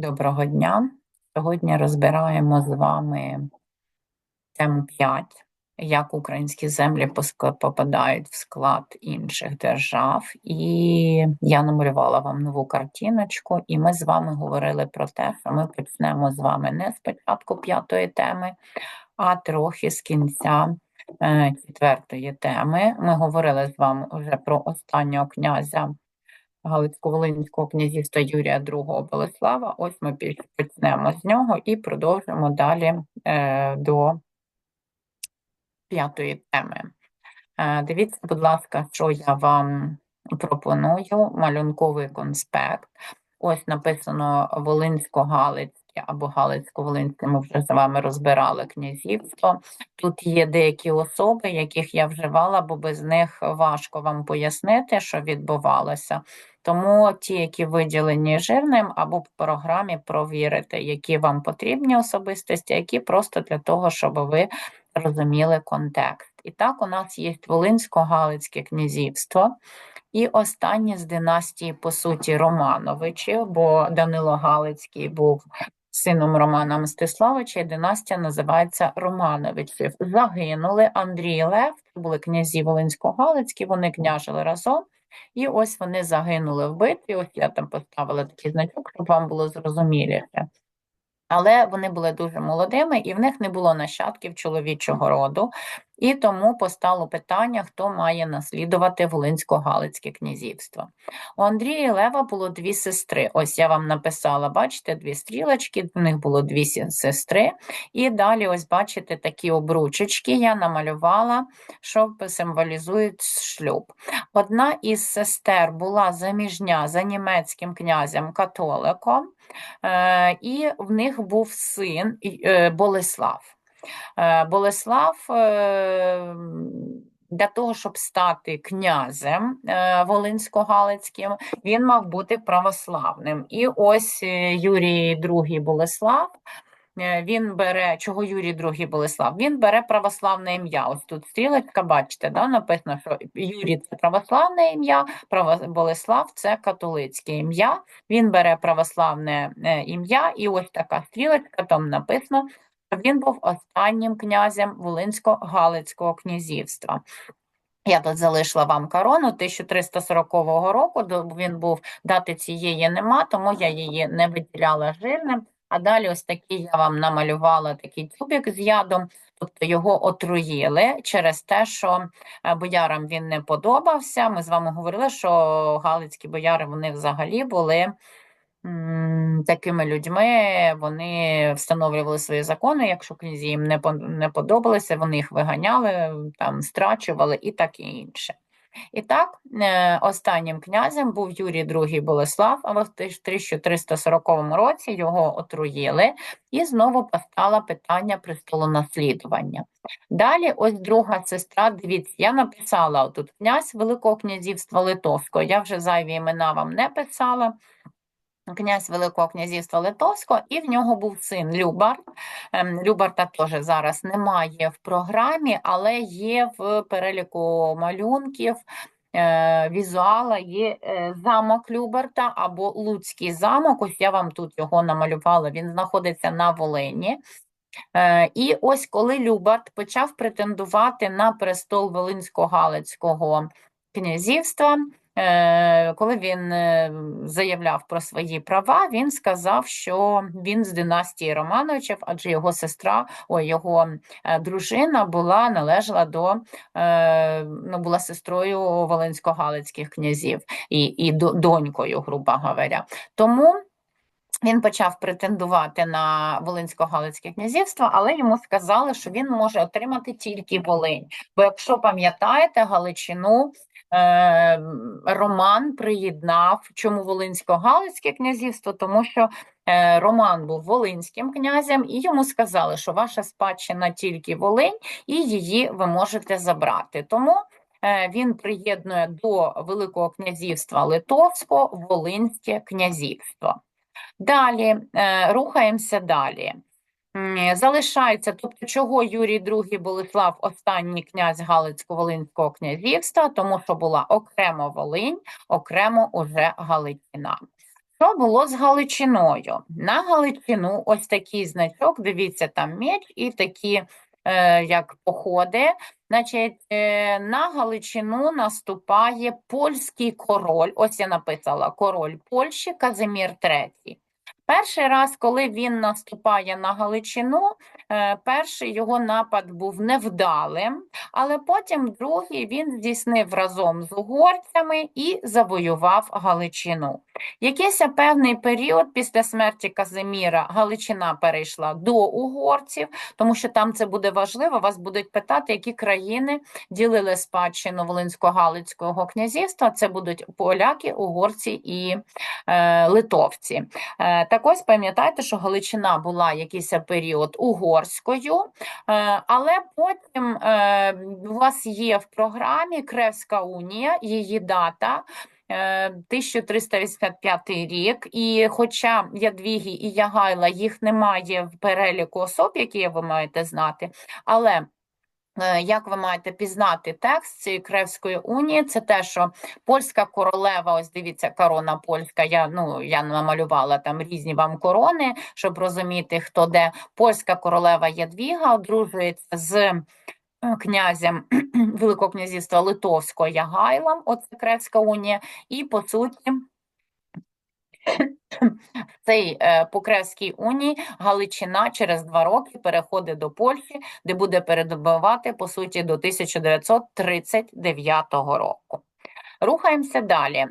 Доброго дня. Сьогодні розбираємо з вами тему 5, як українські землі попадають в склад інших держав. І я намалювала вам нову картиночку, і ми з вами говорили про те, що ми почнемо з вами не з початку п'ятої теми, а трохи з кінця е, четвертої теми. Ми говорили з вами вже про останнього князя Галицько-Волинського князівства Юрія II Болеслава. Ось ми почнемо з нього і продовжимо далі е, до п'ятої теми. Е, дивіться, будь ласка, що я вам пропоную. Малюнковий конспект. Ось написано Волинсько-Галицьке або Галицько-Волинське, ми вже з вами розбирали князівство. Тут є деякі особи, яких я вживала, бо без них важко вам пояснити, що відбувалося. Тому ті, які виділені жирним, або в програмі провірити, які вам потрібні особистості, які просто для того, щоб ви розуміли контекст. І так, у нас є Волинсько-Галицьке князівство. І останнє з династії, по суті, Романовичів, бо Данило Галицький був сином Романа Мстиславича, і династія називається Романовичів. Загинули Андрій Лев, це були князі Волинсько-Галицькі, вони княжили разом. І ось вони загинули в битві. Ось я там поставила такий значок, щоб вам було зрозуміліше. Але вони були дуже молодими, і в них не було нащадків чоловічого роду, і тому постало питання, хто має наслідувати Волинсько-Галицьке князівство. У Андрія Лева було дві сестри. Ось я вам написала, бачите, дві стрілочки, у них було дві сестри. І далі, ось бачите, такі обручечки я намалювала, що символізують шлюб. Одна із сестер була заміжня за німецьким князем католиком. Е, І в них був син е, Болеслав. Е, Болеслав е, для того, щоб стати князем е, Волинсько-Галицьким, він мав бути православним. І ось Юрій II Болеслав. Він бере, чого Юрій II Болеслав? Він бере православне ім'я. Ось тут стрілочка, бачите, да, написано, що Юрій це православне ім'я, Болеслав це католицьке ім'я. Він бере православне ім'я, і ось така стрілочка, там написано, він був останнім князем Волинсько-Галицького князівства. Я тут залишила вам корону 1340 року, він був, дати цієї нема, тому я її не виділяла жирним. А далі ось такий я вам намалювала такий тюбик з ядом, тобто його отруїли через те, що е, боярам він не подобався. Ми з вами говорили, що галицькі бояри вони взагалі були такими людьми, вони встановлювали свої закони. Якщо князі їм не, не подобалися, вони їх виганяли, там страчували і таке інше. І так, е, останнім князем був Юрій II Болеслав, а в 1340 році його отруїли, і знову постало питання престолонаслідування. Далі, ось друга сестра, дивіться, я написала тут князь Великого князівства Литовського, я вже зайві імена вам не писала. Князь Великого князівства Литовського, і в нього був син Любар. Ем, Любарта теж зараз немає в програмі, але є в переліку малюнків. е, Візуала є е, замок Люберта або Луцький замок. Ось я вам тут його намалювала. Він знаходиться на Волині. Е, І ось коли Любарт почав претендувати на престол Волинсько-Галицького князівства, коли він е, заявляв про свої права, він сказав, що він з династії Романовичів, адже його сестра, ой, його е, дружина була належала до е, ну, була сестрою Волинсько-Галицьких князів і, і донькою, грубо говоря. Тому він почав претендувати на Волинсько-Галицьке князівство, але йому сказали, що він може отримати тільки Волинь. Бо якщо пам'ятаєте, Галичину е, Роман приєднав. Чому Волинсько-Галицьке князівство? Тому що е, Роман був волинським князем, і йому сказали, що ваша спадщина тільки Волинь, і її ви можете забрати. Тому е, він приєднує до Великого князівства Литовського Волинське князівство. Далі е, рухаємося далі. Залишається, тобто, чого Юрій II Болеслав останній князь Галицько-Волинського князівства, тому що була окремо Волинь, окремо уже Галичина. Що було з Галичиною? На Галичину ось такий значок, дивіться, там меч і такі е, як походи. Значить, е, на Галичину наступає польський король. Ось я написала король Польщі Казимір III. Перший раз, коли він наступає на Галичину, е, перший його напад був невдалим, але потім другий він здійснив разом з угорцями і завоював Галичину. Якийсь певний період після смерті Казиміра Галичина перейшла до угорців, тому що там це буде важливо. Вас будуть питати, які країни ділили спадщину Волинсько-Галицького князівства. Це будуть поляки, угорці і е, литовці. Е, так пам'ятайте, що Галичина була якийсь період угорською, е, але потім е, у вас є в програмі Кревська унія, її дата. 1385 рік, і хоча Ядвігі і Ягайла їх немає в переліку особ, які ви маєте знати, але Е, як ви маєте пізнати текст цієї Кревської унії? Це те, що польська королева, ось дивіться, корона польська. Я ну я намалювала там різні вам корони, щоб розуміти, хто де польська королева Ядвіга одружується з е, князем Великого князівства Литовського Ягайлом, оце Кревська унія, і по суті цей е, Покревській унії Галичина через два роки переходить до Польщі, де буде передобувати по суті до 1939 року. Рухаємося далі.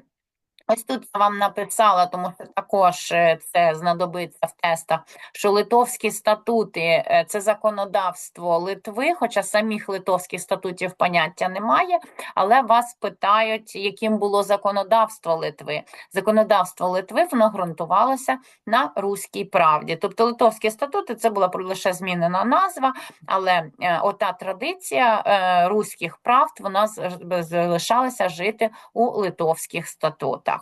Ось тут я вам написала, тому що також е, це знадобиться в тестах, що литовські статути е, це законодавство Литви, хоча самих литовських статутів поняття немає, але вас питають, яким було законодавство Литви. Законодавство Литви воно ґрунтувалося на руській правді. Тобто литовські статути це була лише змінена назва, але е, ота традиція руських правд вона залишалася жити у литовських статутах.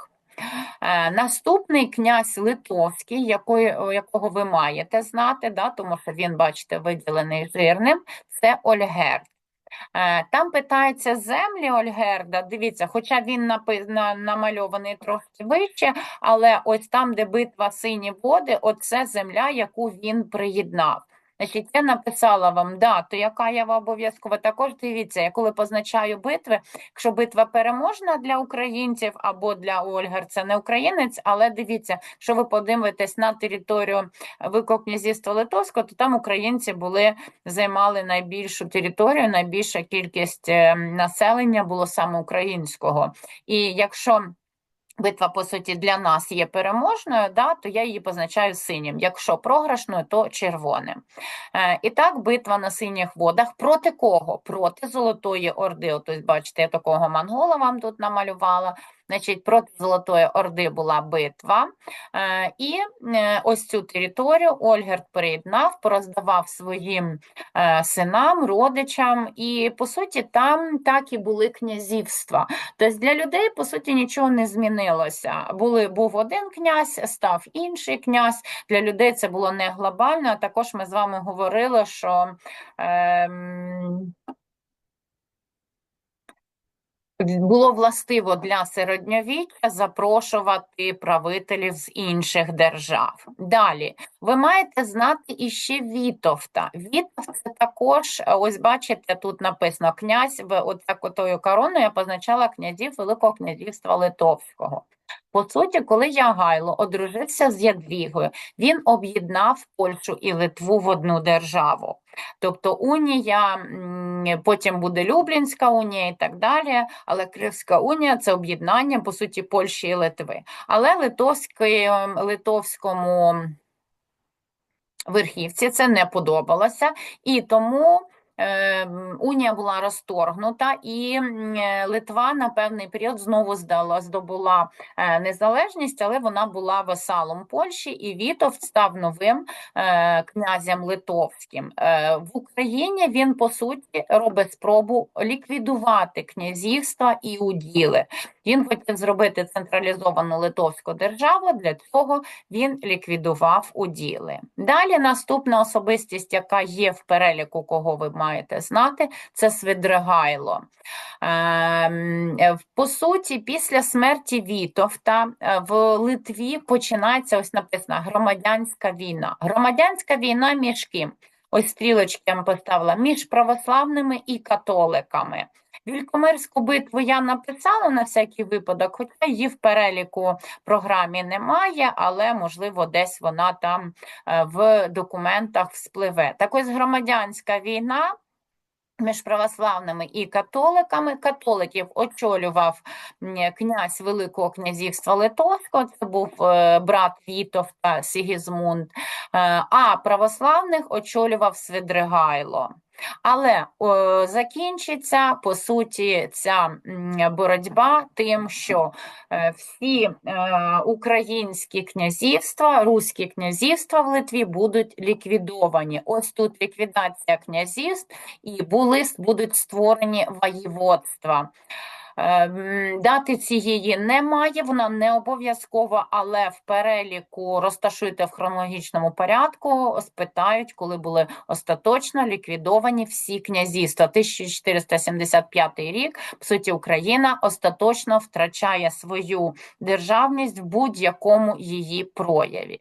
Е, наступний князь Литовський, якої, якого ви маєте знати, да, тому що він, бачите, виділений жирним, це Ольгерд. Е, там питається землі Ольгерда. Дивіться, хоча він намальований трошки вище, але ось там, де битва сині води, оце земля, яку він приєднав. Значить, я написала вам дату, яка я обов'язково. Також дивіться, я коли позначаю битви, якщо битва переможна для українців або для Ольгар, це не українець, але дивіться, якщо ви подивитесь на територію Великого князівства Литовського, то там українці були займали найбільшу територію, найбільша кількість ем, населення було саме українського. І якщо Битва, по суті, для нас є переможною, да, то я її позначаю синім. Якщо програшною, то червоним. Е, І так, битва на синіх водах. Проти кого? Проти Золотої Орди. Тобто, бачите, я такого монгола вам тут намалювала. Значить, проти Золотої Орди була битва, е, і е, ось цю територію Ольгерт приєднав, пороздавав своїм е, синам, родичам, і, по суті, там так і були князівства. Тобто для людей, по суті, нічого не змінилося. Були, Був один князь, став інший князь. Для людей це було не глобально. а Також ми з вами говорили, що. Е, було властиво для середньовіччя запрошувати правителів з інших держав. Далі ви маєте знати іще Вітовта. Вітовт це також, ось бачите, тут написано князь в отакою короною я позначала князів Великого князівства Литовського. По суті, коли Ягайло одружився з Ядвігою, він об'єднав Польщу і Литву в одну державу. Тобто унія, потім буде Люблінська унія і так далі, але Кривська унія це об'єднання, по суті, Польщі і Литви. Але литовському верхівці це не подобалося, і тому унія була розторгнута, і е, Литва на певний період знову здала, здобула е, незалежність, але вона була васалом Польщі, і Вітовт став новим е, князем Литовським. В Україні він по суті робить спробу ліквідувати князівства і уділи. Він хотів зробити централізовану литовську державу. Для цього він ліквідував уділи. Далі наступна особистість, яка є в переліку, кого ви маєте маєте знати, це Свидригайло. Ем, е, По суті, після смерті Вітовта е, в Литві починається ось написано громадянська війна. Громадянська війна між ким? Ось стрілочки я поставила між православними і католиками. Вількомирську битву я написала на всякий випадок, хоча її в переліку програмі немає, але можливо десь вона там е, в документах вспливе. Так ось громадянська війна між православними і католиками. Католиків очолював князь Великого князівства Литовського, це був брат Вітов та Сігізмунд, е, а православних очолював Свидригайло. Але о, закінчиться по суті ця боротьба тим, що е, всі е, українські князівства, руські князівства в Литві будуть ліквідовані. Ось тут ліквідація князівств і були, будуть створені воєводства. Ем, Дати цієї немає, вона не обов'язкова, але в переліку розташуйте в хронологічному порядку, спитають, коли були остаточно ліквідовані всі князівства. 1475 рік, по суті, Україна остаточно втрачає свою державність в будь-якому її прояві.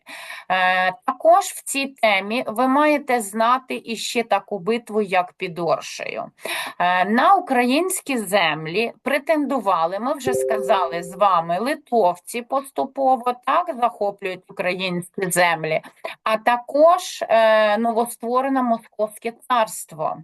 Е, Також в цій темі ви маєте знати іще таку битву, як під Оршею. Е, На українські землі претендували, ми вже сказали з вами, литовці поступово так захоплюють українські землі, а також е, новостворене Московське царство.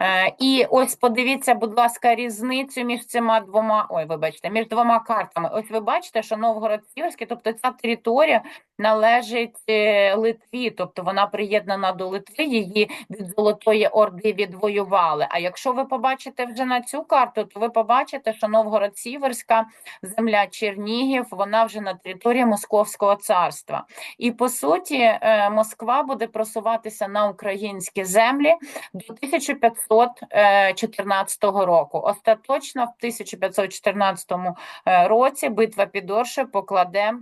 Е, І ось подивіться, будь ласка, різницю між цими двома, ой, вибачте, між двома картами. Ось ви бачите, що Новгород-Сіверський, тобто ця територія належить е, Литві, тобто вона приєднана до Литви, її від Золотої Орди відвоювали. А якщо ви побачите вже на цю карту, то ви побачите, що Новгород-Сіверська земля Чернігів, вона вже на території Московського царства. І по суті, е, Москва буде просуватися на українські землі до 1514 року. Остаточно в 1514 е, році битва під Орше покладе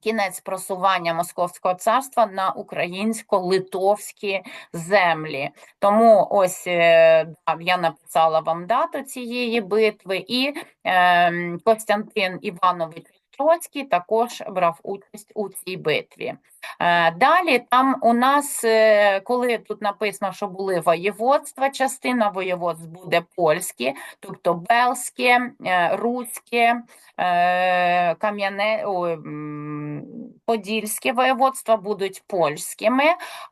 кінець просування Московського царства на українсько-литовські землі. Тому ось е, я написала вам дату цієї битви, і е, Костянтин Іванович Острозький також брав участь у цій битві. Е, Далі там у нас, е, коли тут написано, що були воєводства, частина воєводств буде польські, тобто Белське, Руське, Кам'яне, Подільське воєводства будуть польськими,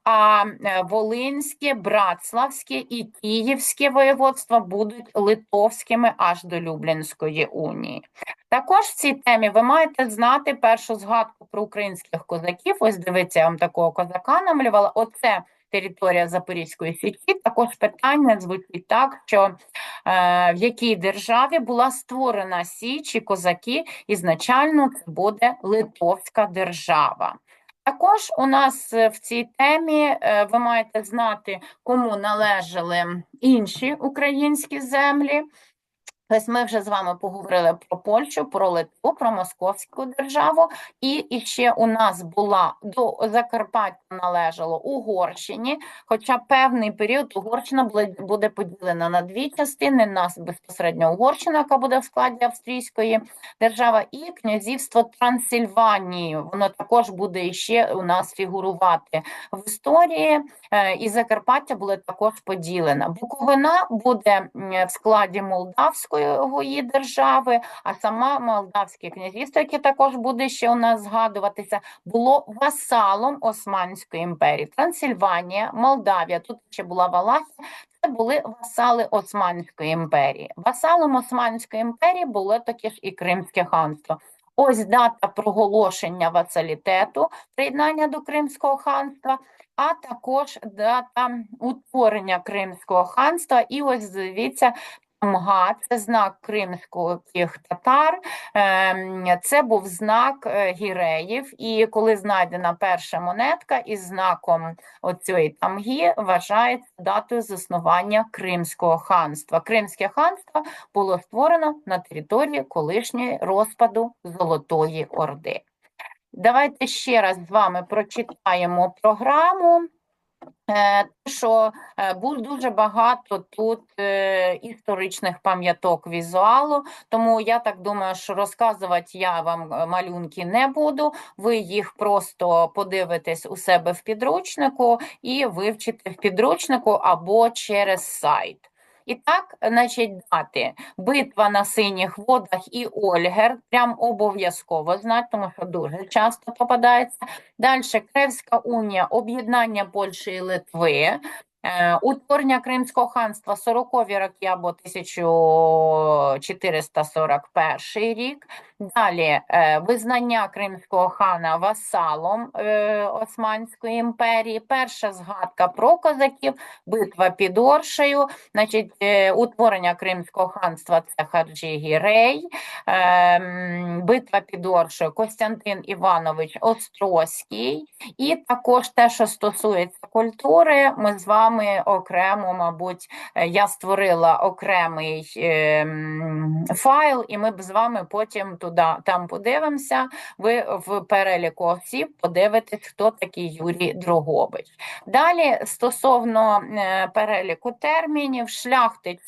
а е, Волинське, Братславське і Київське воєводства будуть литовськими аж до Люблінської унії. Також в цій темі ви маєте знати першу згадку про українських козаків. Ось дивіться, я вам такого козака намалювала. Оце територія Запорізької січі. Також питання звучить так, що е, в якій державі була створена Січ і козаки, ізначально це буде Литовська держава. Також у нас е, в цій темі е, ви маєте знати, кому належали інші українські землі. Ось ми вже з вами поговорили про Польщу, про Литву, про Московську державу, і, і ще у нас була до Закарпаття належало Угорщині, хоча певний період Угорщина буде поділена на дві частини: нас безпосередньо Угорщина, яка буде в складі Австрійської держави, і князівство Трансильванії. Воно також буде іще у нас фігурувати в історії. Е, І Закарпаття буде також поділена. Буковина буде в складі Молдавської держави, а сама Молдавське князівство, яке також буде ще у нас згадуватися, було васалом Османської імперії. Трансильванія, Молдавія, тут ще була Валахія. Це були васали Османської імперії. Васалом Османської імперії було таке ж і Кримське ханство. Ось дата проголошення васалітету, приєднання до Кримського ханства, а також дата утворення Кримського ханства. І ось дивіться, Мга це знак кримських татар, ем, це був знак е, гіреїв. І коли знайдена перша монетка із знаком оцієї тамги, вважається датою заснування Кримського ханства. Кримське ханство було створено на території колишньої розпаду Золотої Орди. Давайте ще раз з вами прочитаємо програму. Е, що був дуже багато тут е, історичних пам'яток візуалу, тому я так думаю, що розказувати я вам е, малюнки не буду. Ви їх просто подивитесь у себе в підручнику і вивчите в підручнику або через сайт. І так, значить, дати битва на синіх водах і Ольгер, прям обов'язково знати, тому що дуже часто попадається. Далі Кревська унія, об'єднання Польщі і Литви. Е, Утворення Кримського ханства 40-ві роки або 1441 рік. Далі е, визнання Кримського хана васалом е, Османської імперії. Перша згадка про козаків, битва під Оршею, значить, е, утворення Кримського ханства це Хаджі Гірей, е, битва під Оршею Костянтин Іванович Острозький. І також те, що стосується культури, ми з вами окремо, мабуть, я створила окремий е, файл, і ми б з вами потім туди там подивимося. Ви в переліку осіб подивитесь, хто такий Юрій Дрогобич. Далі стосовно е, переліку термінів, шляхтич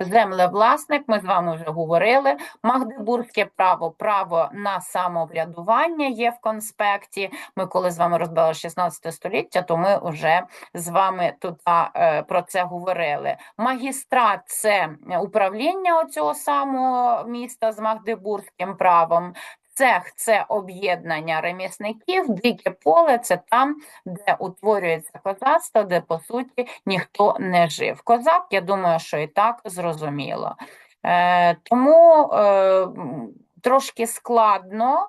землевласник. Ми з вами вже говорили. Магдебурзьке право, право на самоврядування є в конспекті. Ми коли з вами розбирали 16 століття, то ми вже з вами тут е, про це говорили. Магістрат це управління оцього самого міста з Магдебурзьким правом. Цех це об'єднання ремісників, дике поле це там, де утворюється козацтво, де по суті ніхто не жив. Козак, я думаю, що і так зрозуміло. Е, тому е, трошки складно, е,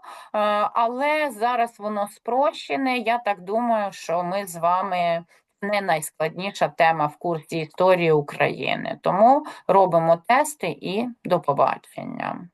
але зараз воно спрощене. Я так думаю, що ми з вами не найскладніша тема в курсі історії України. Тому робимо тести і до побачення.